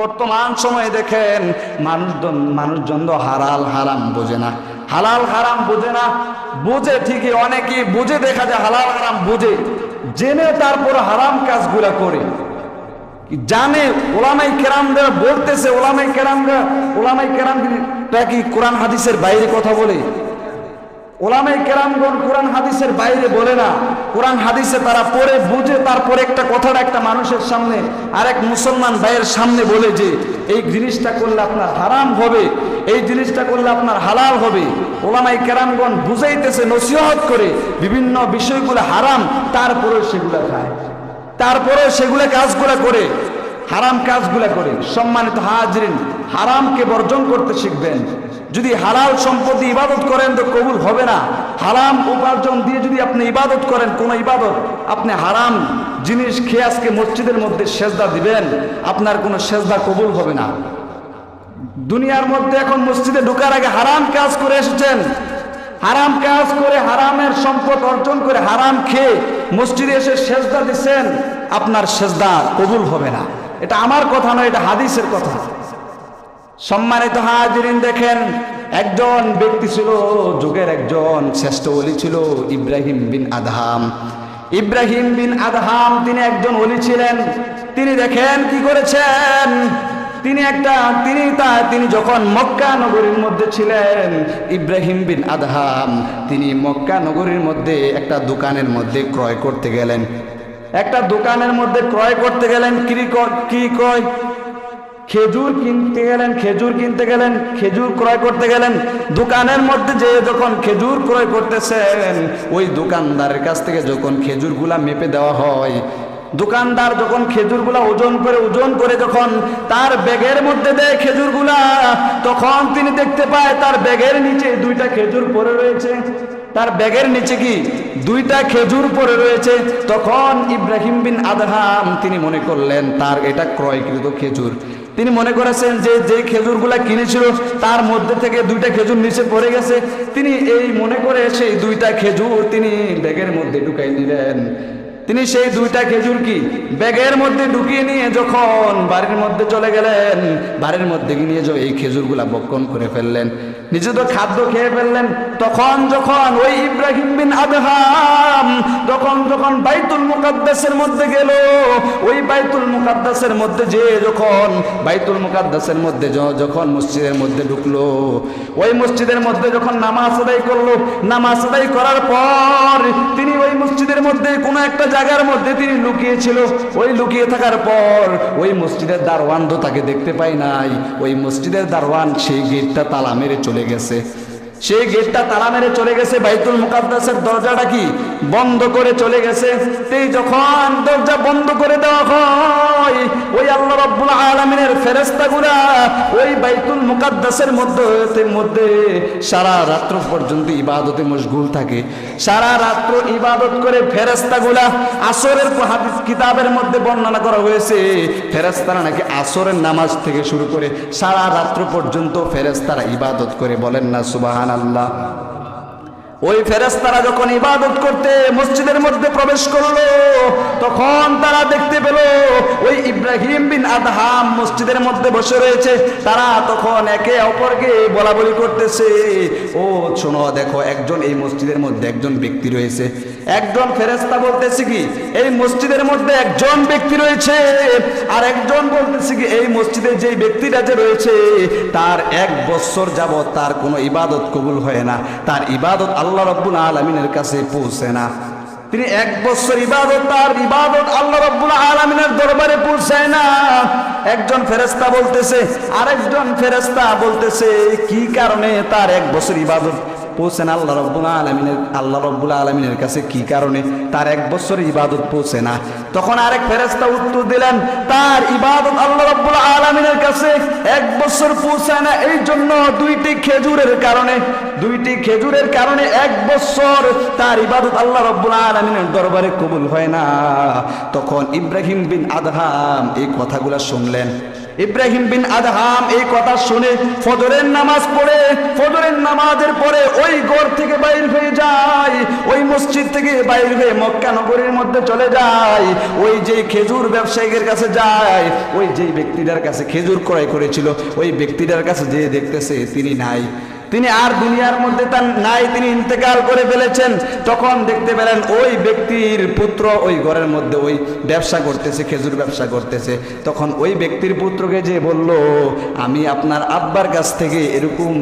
বর্তমান সময়ে দেখেন, মানুষজন মানুষজন তো হালাল হারাম বোঝে না। হালাল হারাম বোঝে না। বুঝে ঠিকই, অনেকেই বুঝে দেখা যায় হালাল হারাম বুঝে। জেনে তারপর হারাম কাজগুলা করে। জানে, ওলামাই কেরামরা বলতেছে, ওলামাই কেরামরা, ওলামাই কেরামটা কি কোরআন হাদিসের বাইরে কথা বলে? ওলামাই কেরামগণ কোরআন হাদিসের বাইরে বলে না। কোরআন হাদিসে তারা পড়ে, বুঝে, তারপর একটা কথাটা একটা মানুষের সামনে, আরেক মুসলমান ভাইয়ের সামনে বলে যে, এই জিনিসটা করলে আপনার হারাম হবে, এই জিনিসটা করলে আপনার হালাল হবে। ওলামাই কেরামগণ বুঝাইতেছে, নসিহত করে বিভিন্ন বিষয়গুলো হারাম, তারপরেও সেগুলো খায়। তারপরে সেগুলো কাজগুলো করে, হারাম কাজগুলো করে। সম্মানিত হাজরিন, হারামকে বর্জন করতে শিখবেন। যদি হালাল সম্পত্তি ইবাদত করেন তো কবুল হবে না। হারাম উপার্জন দিয়ে যদি আপনি ইবাদত করেন, কোন ইবাদত, আপনি হারাম জিনিস খেয়ে আজকে মসজিদের মধ্যে সেজদা দিবেন, আপনার কোনো সেজদা কবুল হবে না। দুনিয়ার মধ্যে এখন মসজিদে ঢোকার আগে হারাম কাজ করে এসেছেন। হারাম কাজ করে হারামের সম্পদ অর্জন করে হারাম খেয়ে মসজিদে এসে সেজদা দিচ্ছেন, আপনার সেজদা কবুল হবে না। এটা আমার কথা নয়, এটা হাদিসের কথা। সম্মানিত হাজিরিন দেখেন, একজন ব্যক্তি ছিল, যুগের একজন শ্রেষ্ঠ অলি ছিল, ইব্রাহিম বিন আদহাম। ইব্রাহিম বিন আদহাম তিনি একজন অলি ছিলেন। তিনি দেখেন কি করেছেন? তিনি একটা, তিনি তা, তিনি যখন মক্কা নগরীর মধ্যে ছিলেন, ইব্রাহিম বিন আদহাম তিনি মক্কা নগরীর মধ্যে একটা দোকানের মধ্যে ক্রয় করতে গেলেন। একটা দোকানের মধ্যে ক্রয় করতে গেলেন, কি ক- কি কয়? খেজুর কিনতে গেলেন, খেজুর কিনতে গেলেন, খেজুর ক্রয় করতে গেলেন। দোকানের মধ্যে যে যখন খেজুর ক্রয় করতেছেন, ওই দোকানদারের কাছ থেকে যখন খেজুরগুলা মেপে দেওয়া হয়, দোকানদার যখন খেজুরগুলা ওজন করে ওজন করে যখন তার ব্যাগের মধ্যে দেয় খেজুরগুলা, তখন তিনি দেখতে পায় তার ব্যাগের নিচে দুইটা খেজুর পড়ে রয়েছে। তার ব্যাগের নিচে কি দুইটা খেজুর পরে রয়েছে? তখন ইব্রাহিম বিন আদহাম তিনি মনে করলেন, তার এটা ক্রয়কৃত খেজুর। তিনি মনে করেছেন যে যে খেজুরগুলা কিনেছিল, তার মধ্যে থেকে দুইটা খেজুর নিচে পড়ে গেছে। তিনি এই মনে করে সেই দুইটা খেজুর তিনি ব্যাগের মধ্যে ঢুকাই নিলেন তিনি সেই দুইটা খেজুর কি ব্যাগের মধ্যে ঢুকিয়ে নিয়ে যখন বাড়ির মধ্যে চলে গেলেন, বাড়ির মধ্যে নিয়ে যে এই খেজুরগুলা বক্ষণ করে ফেললেন। নিজে তো খাদ্য খেয়ে ফেললেন। তখন যখন ওই ইব্রাহিম বিন আদহাম যখন যখন বাইতুল মুকাদ্দাসের মধ্যে গেল, ওই বাইতুল মুকাদ্দাসের মধ্যে যে যখন, বাইতুল মুকাদ্দাসের মধ্যে যখন মসজিদের মধ্যে ঢুকলো, ওই মসজিদের মধ্যে যখন নামাজ আদায় করল, নামাজ আদায় করার পর তিনি ওই মসজিদের মধ্যে কোনো একটা জায়গার মধ্যে তিনি লুকিয়েছিল। ওই লুকিয়ে থাকার পর ওই মসজিদের দারোয়ান তো তাকে দেখতে পাই নাই। ওই মসজিদের দারওয়ান সেই গেটটা তালা মেরে চলে গেছে। সেই গেটটা তালা মেরে চলে গেছে, বাইতুল মুকাদ্দাসের দরজাটা কি বন্ধ করে চলে গেছে। এই যখন দরজা বন্ধ করে দেওয়া হয়, ওই আল্লাহ রব্বুল আলমিনের ফেরেস্তাগুলা ওই বাইতুল মুকাদ্দাসের মধ্যে মধ্যে সারা রাত্র পর্যন্ত ইবাদতে মশগুল থাকে। সারা রাত্র ইবাদত করে ফেরেস্তাগুলা আসরের হাদিস কিতাবের মধ্যে বর্ণনা করা হয়েছে ফেরেস্তারা নাকি আসরের নামাজ থেকে শুরু করে সারা রাত্র পর্যন্ত ফেরেস্তারা ইবাদত করে বলেন না সুবাহান আল্লাহ ওই ফেরেস্তারা যখন ইবাদত করতে মসজিদের মধ্যে প্রবেশ করল, তখন তারা দেখতে পেল ওই ইব্রাহিম বিন আদহাম মসজিদের মধ্যে বসে রয়েছে। তারা তখন একে অপরকে বলা বলি করতেছে, ও, শোনো, দেখো, একজন এই মসজিদের মধ্যে একজন ব্যক্তি রয়েছে। একজন ফেরেস্তা বলতেছে কি, এই মসজিদের মধ্যে একজন ব্যক্তি রয়েছে। আর একজন বলতেছে কি, এই মসজিদে যে ব্যক্তিটা যে রয়েছে, তার এক বছর যাবৎ তার কোনো ইবাদত কবুল হয় না। তার ইবাদত আল্লাহ রব্বুল আলমিনের কাছে পৌঁছে না। তিনি এক বছর ইবাদত, তার ইবাদত আল্লাহ রব্বুল আলমিনের দরবারে পৌঁছায় না। একজন ফেরেস্তা বলতেছে, আরেকজন ফেরেস্তা বলতেছে, কি কারণে তার এক বছর ইবাদত পৌঁছে না আল্লাহ রব্বুল আলমিনের, আল্লাহ রব্বুল আলমিনের কাছে কি কারণে? তার এক বছর ইবাদত পৌঁছে না। তখন আরেক ফেরেস্তা উত্তর দিলেন, তার ইবাদত আল্লাহ রব্বুল আলমিনের কাছে এক বছর পৌঁছায় না। এই জন্য দুইটি খেজুরের কারণে, দুইটি খেজুরের কারণে এক বছর তার ইবাদত আল্লাহ রব্বুল আলমিনের দরবারে কবুল হয় না। তখন ইব্রাহিম বিন আদহাম এই কথাগুলো শুনলেন। ইব্রাহিম বিন আদহাম এই কথা শুনে ফজরের নামাজ পড়ে, ফজরের নামাজের পরে ওই ঘর থেকে বাইর হয়ে যায়, ওই মসজিদ থেকে বাইর হয়ে মক্কা নগরীর মধ্যে চলে যায়। ওই যে খেজুর ব্যবসায়ীদের কাছে যায়, ওই যে ব্যক্তিটার কাছে খেজুর ক্রয় করেছিল, ওই ব্যক্তিটার কাছে যে দেখতেছে তিনি নাই। তিনি আর দুনিয়ার মধ্যে তার নাই, তিনি ইন্তেকাল করে ফেলেছেন। তখন দেখতে পেলেন ওই ব্যক্তির পুত্র ওই ঘরের মধ্যে ওই ব্যবসা করতেছে, খেজুর ব্যবসা করতেছে। তখন ওই ব্যক্তির পুত্রকে যে বলল, আমি আপনার আব্বার কাছ থেকে এরকম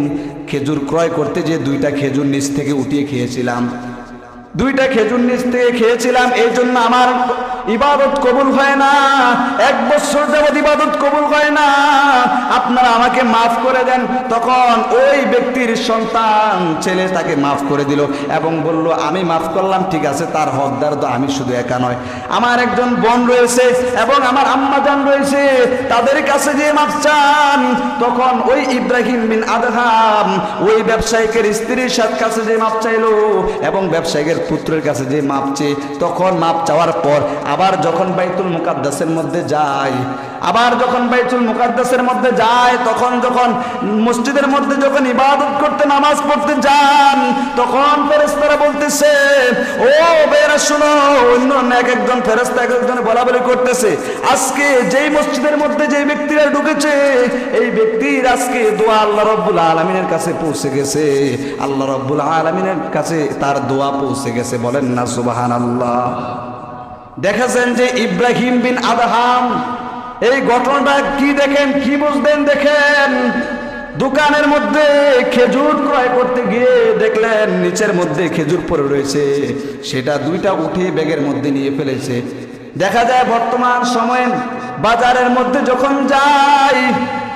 খেজুর ক্রয় করতে যে দুইটা খেজুর নিচ থেকে উঠিয়ে খেয়েছিলাম দুইটা খেজুর নিচ থেকে খেয়েছিলাম, এই জন্য আমার ইবাদত কবুল হয় না। এক বছর যাবৎ ইবাদত কবুল হয় না। আপনারা আমাকে মাফ করে দেন। তখন ওই ব্যক্তির সন্তান, ছেলে তাকে মাফ করে দিল এবং বলল, আমি মাফ করলাম, ঠিক আছে, তার হকদার তো আমি শুধু একা নয়। আমার একজন বোন রয়েছে এবং আমার আম্মা জান রয়েছে, তাদের কাছে যে মাফ চান, তখন ওই ইব্রাহিম বিন আদহাম ওই ব্যবসায়িকের স্ত্রীর সাথে কাছে যে মাফ চাইলো এবং ব্যবসায়িকের পুত্রের কাছে যে মাপ চেয়ে, তখন মাপ চাওয়ার পর আবার যখন বাইতুল মুকাদ্দাসের মধ্যে যায় আবার যখন বাইতুল মুকাদ্দাসের মধ্যে যায়, তখন যখন মসজিদের মধ্যে যখন ইবাদত করতে নামাজ পড়তে যান, তখন ফেরেস্তারা বলতেছে, ও বেরা শুনো অন্য এক একজন ফেরেস্তা এক একজন বলা বলি করতেছে, আজকে যেই মসজিদের মধ্যে যেই ব্যক্তিরা ঢুকেছে, এই ব্যক্তির আজকে দোয়া আল্লাহ রব্বুল আলমিনের কাছে পৌঁছে গেছে। আল্লাহ রব্বুল আলমিনের কাছে তার দোয়া পৌঁছে গেছে, বলেন না সুবাহান আল্লাহ দেখেছেন যে ইব্রাহিম বিন আদহাম এই ঘটনাটা কি দেখেন, কি বুঝবেন দেখেন? দোকানের মধ্যে খেজুর ক্রয় করতে গিয়ে দেখলেন, নিচের মধ্যে খেজুর পরে রয়েছে। সেটা দুইটা উঠে ব্যাগের মধ্যে নিয়ে ফেলেছে। দেখা যায় বর্তমান সময়ে বাজারের মধ্যে যখন যাই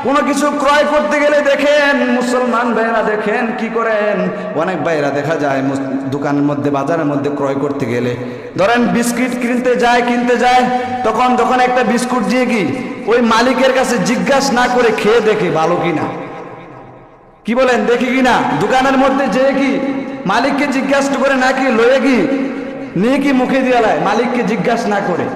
কোনো কিছু ক্রয় করতে গেলে দেখেন মুসলমান ভাইয়েরা দেখেন কি করেন? অনেক ভাইয়েরা দেখা যায় দোকানের মধ্যে, বাজারের মধ্যে ক্রয় করতে গেলে। ধরেন বিস্কিট কিনতে যায় কিনতে যায়, তখন যখন একটা বিস্কুট দিয়ে কি ওই মালিকের কাছে জিজ্ঞাসা না করে খেয়ে দেখে ভালো কিনা। কি বলেন, দেখি কি না দোকানের মধ্যে যে কি মালিককে জিজ্ঞাসা করে নাকি লয়ে কি, নিয়ে কি মুখে দিয়ে মালিককে জিজ্ঞাসা না করে।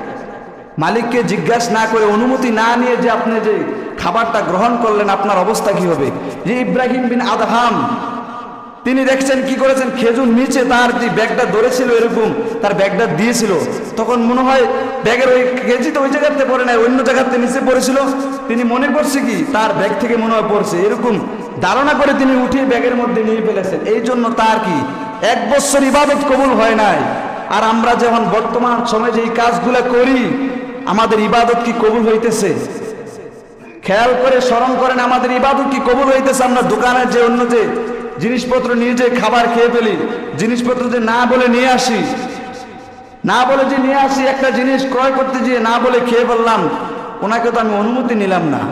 মালিককে জিজ্ঞাসা না করে, অনুমতি না নিয়ে যে আপনি যে খাবারটা গ্রহণ করলেন, আপনার অবস্থা কি হবে? যে ইব্রাহিম বিন আদহাম, তিনি দেখছেন কি করেছেন? খেজুর নিচে তার যে ব্যাগটা ধরেছিল এরকম, তার ব্যাগটা দিয়েছিল। তখন মনে হয় ব্যাগের ওই কেজি তো ওই জায়গাতে পড়ে নাই, অন্য জায়গাতে নিচে পড়েছিল। তিনি মনে করছে কি, তার ব্যাগ থেকে মনে হয় পড়ছে। এরকম ধারণা করে তিনি উঠিয়ে ব্যাগের মধ্যে নিয়ে ফেলেছেন। এই জন্য তার কি, এক বছর ইবাদত কবুল হয় নাই। আর আমরা যখন বর্তমান সময়ে যে এই কাজগুলো করি আমাদের ইবাদত কি কবুল হইতেছে? খেয়াল করে স্মরণ করেন, আমাদের ইবাদত কি কবুল হইতেছে? আমরা দোকানের যে অন্য যে জিনিসপত্র নিয়ে যে খাবার খেয়ে ফেলি, জিনিসপত্র যে না বলে নিয়ে আসি, না বলে যে নিয়ে আসি, একটা জিনিস ক্রয় করতে গিয়ে না বলে খেয়ে ফেললাম, ওনাকে তো আমি অনুমতি নিলাম না।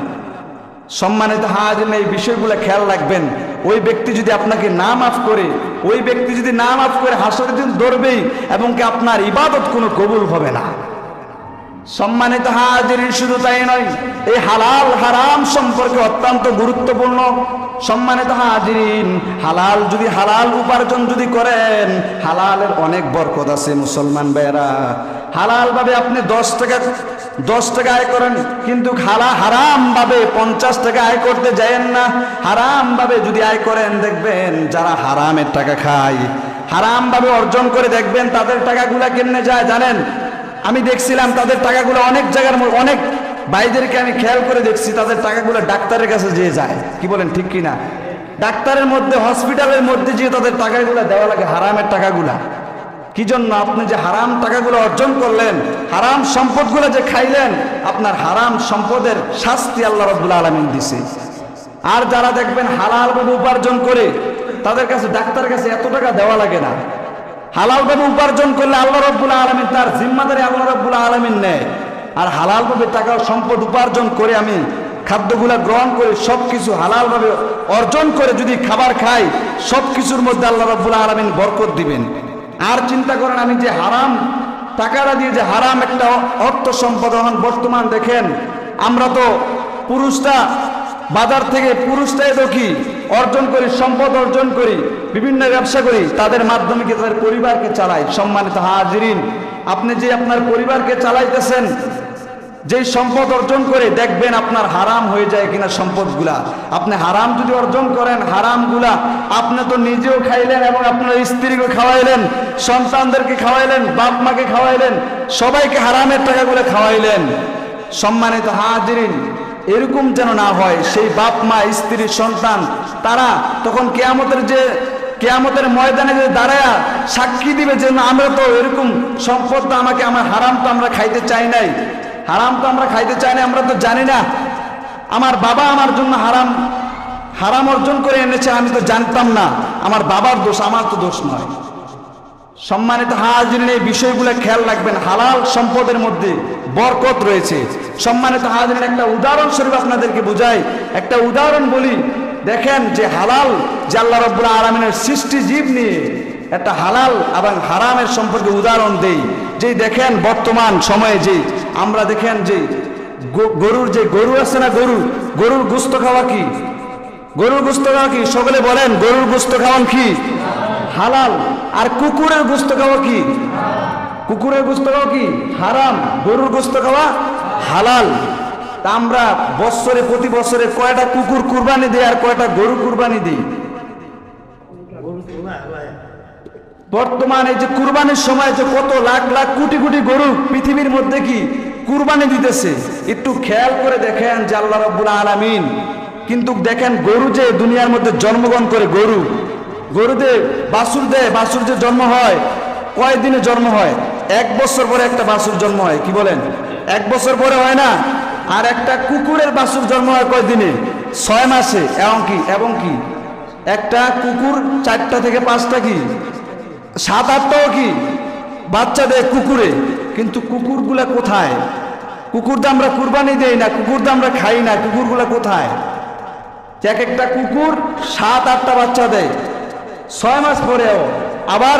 সম্মানিত হাজির এই বিষয়গুলো খেয়াল রাখবেন। ওই ব্যক্তি যদি আপনাকে না মাফ করে, ওই ব্যক্তি যদি না মাফ করে হাসরের দিন ধরবেই, এবং কি আপনার ইবাদত কোনো কবুল হবে না। সম্মানিত হাজির শুধু তাই নয়, এই হালাল হারাম সম্পর্কে অত্যন্ত গুরুত্বপূর্ণ। সম্মানিত হাজিরিন, হালাল যদি হালাল উপার্জন যদি করেন, হালালের অনেক বরকত আছে মুসলমান ভাইয়েরা। হালাল ভাবে আপনি দশ টাকা দশ টাকা আয় করেন, কিন্তু হালা হারাম ভাবে পঞ্চাশ টাকা আয় করতে যায়েন না। হারাম ভাবে যদি আয় করেন, দেখবেন যারা হারামের টাকা খায় হারাম ভাবে অর্জন করে দেখবেন তাদের টাকাগুলা কেমনে যায় জানেন? আমি দেখছিলাম তাদের টাকাগুলো অনেক জায়গার অনেক ভাইদেরকে আমি খেয়াল করে দেখছি, তাদের টাকাগুলো ডাক্তারের কাছে যেয়ে যায়। কি বলেন, ঠিক কি না ডাক্তারের মধ্যে, হসপিটালের মধ্যে যে তাদের টাকাগুলো দেওয়া লাগে, হারামের টাকাগুলা। কি জন্য আপনি যে হারাম টাকাগুলো অর্জন করলেন, হারাম সম্পদগুলো যে খাইলেন, আপনার হারাম সম্পদের শাস্তি আল্লাহ রব্বুল আলমিন দিছে। আর যারা দেখবেন হালালভাবে উপার্জন করে, তাদের কাছে, ডাক্তারের কাছে এত টাকা দেওয়া লাগে না। হালালভাবে উপার্জন করলে আল্লাহ রব্বুল আলমিন তার জিম্মাদারি আল্লাহ রব্বুল আলমিন নেয়। আর হালালভাবে টাকা সম্পদ উপার্জন করে আমি খাদ্যগুলা গ্রহণ করে সব কিছু হালালভাবে অর্জন করে যদি খাবার খাই সব কিছুর মধ্যে আল্লাহ রব্বুল আলমিন বরকত দিবেন। আর চিন্তা করেন আমি যে হারাম টাকাটা দিয়ে যে হারাম একটা অর্থ সম্পদ এখন বর্তমান দেখেন, আমরা তো পুরুষটা বাজার থেকে পুরুষটাই তো কি অর্জন করি, সম্পদ অর্জন করি, বিভিন্ন ব্যবসা করি, তাদের মাধ্যমে কি তাদের পরিবারকে চালাই। সম্মানিত হাজিরিন, আপনি যে আপনার পরিবারকে চালাইতেছেন, যেই সম্পদ অর্জন করে দেখবেন আপনার হারাম হয়ে যায় কিনা সম্পদগুলা। আপনি হারাম যদি অর্জন করেন, হারামগুলা আপনি তো নিজেও খাইলেন এবং আপনার স্ত্রীকে খাওয়াইলেন, সন্তানদেরকে খাওয়াইলেন বাপ মাকে খাওয়াইলেন, সবাইকে হারামের টাকাগুলো খাওয়াইলেন। সম্মানিত হাজিরিন এরকম যেন না হয়, সেই বাপ, মা, স্ত্রী, সন্তান, তারা তখন কেয়ামতের যে, কেয়ামতের ময়দানে যে দাঁড়ায়া সাক্ষী দিবে যে না, আমরা তো এরকম সম্পদ আমাকে, আমার হারাম তো আমরা খাইতে চাই নাই। হারাম তো আমরা খাইতে চাই না আমরা তো জানি না। আমার বাবা আমার জন্য হারাম হারাম অর্জন করে এনেছে, আমি তো জানতাম না। আমার বাবার দোষ, আমার তো দোষ নয়। সম্মানিত হাজিরিন, এই বিষয়গুলো খেয়াল রাখবেন। হালাল সম্পদের মধ্যে বরকত রয়েছে। সম্মানিত হাজিরিন, একটা উদাহরণ স্বরূপ আপনাদেরকে বুঝাই। একটা উদাহরণ বলি, দেখেন যে হালাল যে আল্লাহ রব্বুল আলমিনের সৃষ্টি জীব নিয়ে একটা হালাল এবং হারামের সম্পর্কে উদাহরণ দেই। যে দেখেন বর্তমান সময়ে যে আমরা দেখেন যে গরুর যে গরু আছে না গরু, গরুর গুস্ত খাওয়া কি? গরুর গুস্ত খাওয়া কি? সকলে বলেন, গরুর গুস্ত খাওয়ান কি? হালাল। আর কুকুরের গুস্ত খাওয়া কি? কুকুরের গুস্ত খাওয়া কি? হারাম। গরুর গুস্ত খাওয়া হালাল। তা আমরা বৎসরে, প্রতি বছরে কয়টা কুকুর কুরবানি দিই আর কয়টা গরু কুরবানি দিই? বর্তমানে যে কুরবানির সময় যে কত লাখ লাখ কোটি কোটি গরু পৃথিবীর মধ্যে কি কুরবানি দিতেছে? একটু খেয়াল করে দেখেন আল্লাহ রব্বুল আলামিন। কিন্তু দেখেন গরু যে দুনিয়ার মধ্যে জন্মগ্রহণ করে গরু গরুতে বাছুর দেয়, বাছুর যে জন্ম হয় কয় দিনে জন্ম হয়? এক বছর পরে একটা বাছুর জন্ম হয়, কি বলেন? এক বছর পরে হয় না? আর একটা কুকুরের বাসুর জন্ম হয় কয় দিনে ছয় মাসে, এবং কি এবং কি? একটা কুকুর চারটা থেকে পাঁচটা কি? সাত, আটটাও কি? বাচ্চা দেয় কুকুরে, কিন্তু কুকুরগুলা কোথায়? কুকুর আমরা কুরবানি দেই না, কুকুর আমরা খাই না, কুকুরগুলা কোথায়? এক একটা কুকুর সাত, আটটা বাচ্চা দেয়। ছয় মাস পরেও আবার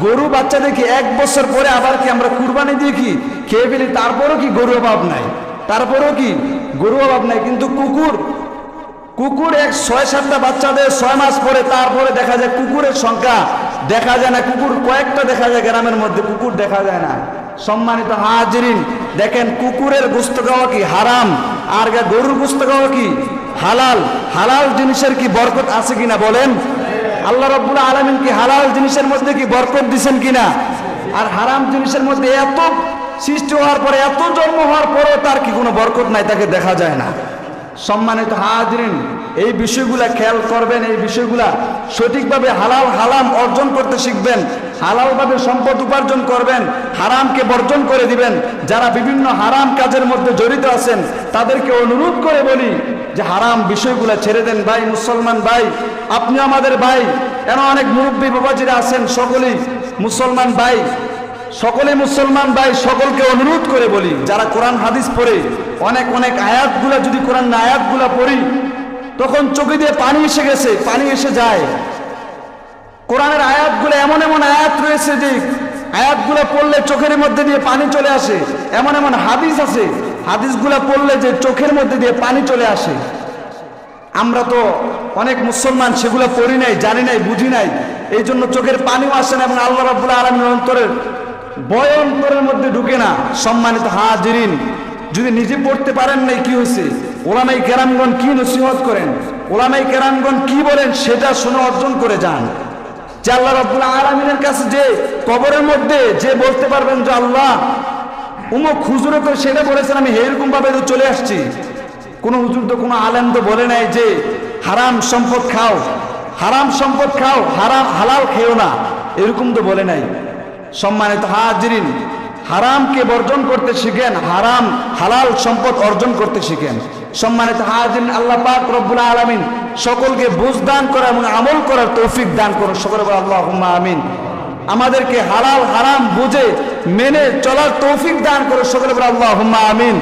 গরু বাচ্চা দেখি এক বছর পরে আবার কি আমরা কুরবানি দিয়ে কি খেয়ে ফেলি? তারপরও কি গরু অভাব নাই। তারপরেও কি গরু অভাব নাই। কিন্তু কুকুর কুকুর এক ছয় সাতটা বাচ্চা দেয় ছয় মাস পরে, তারপরে দেখা যায় কুকুরের সংখ্যা দেখা যায় না। কুকুর কয়েকটা দেখা যায় গ্রামের মধ্যে, কুকুর দেখা যায় না। সম্মানিত হাজিরিন, দেখেন কুকুরের গুস্ত খাওয়া কি হারাম? আর গরুর গুস্ত খাওয়া কি হালাল? হালাল জিনিসের কি বরকত আছে কিনা বলেন? আল্লাহ রব্বুল আলমিন কি হালাল জিনিসের মধ্যে কি বরকত দিচ্ছেন কিনা? আর হারাম জিনিসের মধ্যে এত সৃষ্টি হওয়ার পরে, এত জন্ম হওয়ার পরেও তার কি কোনো বরকত নাই, তাকে দেখা যায় না। সম্মানিত হাজরিন, এই বিষয়গুলা খেয়াল করবেন, এই বিষয়গুলা সঠিকভাবে হালাল হালাম অর্জন করতে শিখবেন, হালালভাবে সম্পদ উপার্জন করবেন, হারামকে বর্জন করে দিবেন। যারা বিভিন্ন হারাম কাজের মধ্যে জড়িত আছেন, তাদেরকে অনুরোধ করে বলি যে হারাম বিষয়গুলা ছেড়ে দেন ভাই, মুসলমান ভাই, আপনি আমাদের ভাই, কেন অনেক মুরব্বী বাবাজিরা আছেন, সকলেই মুসলমান ভাই সকলে মুসলমান ভাই, সকলকে অনুরোধ করে বলি, যারা কোরআন, হাদিস পড়ে অনেক অনেক আয়াতগুলা যদি কোরআন আয়াতগুলা পড়ি, তখন চোখে দিয়ে পানি এসে গেছে, পানি এসে যায়। কোরআনের আয়াতগুলো এমন এমন আয়াত রয়েছে যে আয়াতগুলো পড়লে চোখের মধ্যে দিয়ে পানি চলে আসে। এমন এমন হাদিস আছে, হাদিসগুলো পড়লে যে চোখের মধ্যে দিয়ে পানি চলে আসে। আমরা তো অনেক মুসলমান, সেগুলো পড়ি নাই, জানি নাই, বুঝি নাই। এই জন্য চোখের পানিও আসে না এবং আল্লাহ রাবুল আলমীর অন্তরের বয় অন্তরের মধ্যে ঢুকে না। সম্মানিত হাজিরিন যদি নিজে পড়তে পারেন নাই, কি হয়েছে? ওলামাই কেরামগণ কি নসিহত করেন? ওলামাই কেরামগণ কি বলেন সেটা শুনে অর্জন করে যান। যে আল্লাহ রব্বুল আলমিনের কাছে যে কবরের মধ্যে যে বলতে পারবেন যে আল্লাহ, উমুক হুজুরে তো সেটা বলেছেন, আমি এরকম ভাবে চলে আসছি। কোন হুজুর তো, কোনো আলেম তো বলে নাই যে হারাম সম্পদ খাও, হারাম সম্পদ খাও, হারাম, হালাল খেও না, এরকম তো বলে নাই। সম্মানিত হাজিরিন হারামকে বর্জন করতে শিখেন, হারাম, হালাল সম্পদ অর্জন করতে শিখেন। সম্মানিত হাজিন আল্লাহ পাক রব্বুল আলমিন সকলকে বুঝ দান করা এবং আমল করার তৌফিক দান করুন। সকলে আল্লাহ আমিন। আমাদেরকে হালাল, হারাম বুঝে, মেনে চলার তৌফিক দান করো সকলে আল্লাহ আমিন।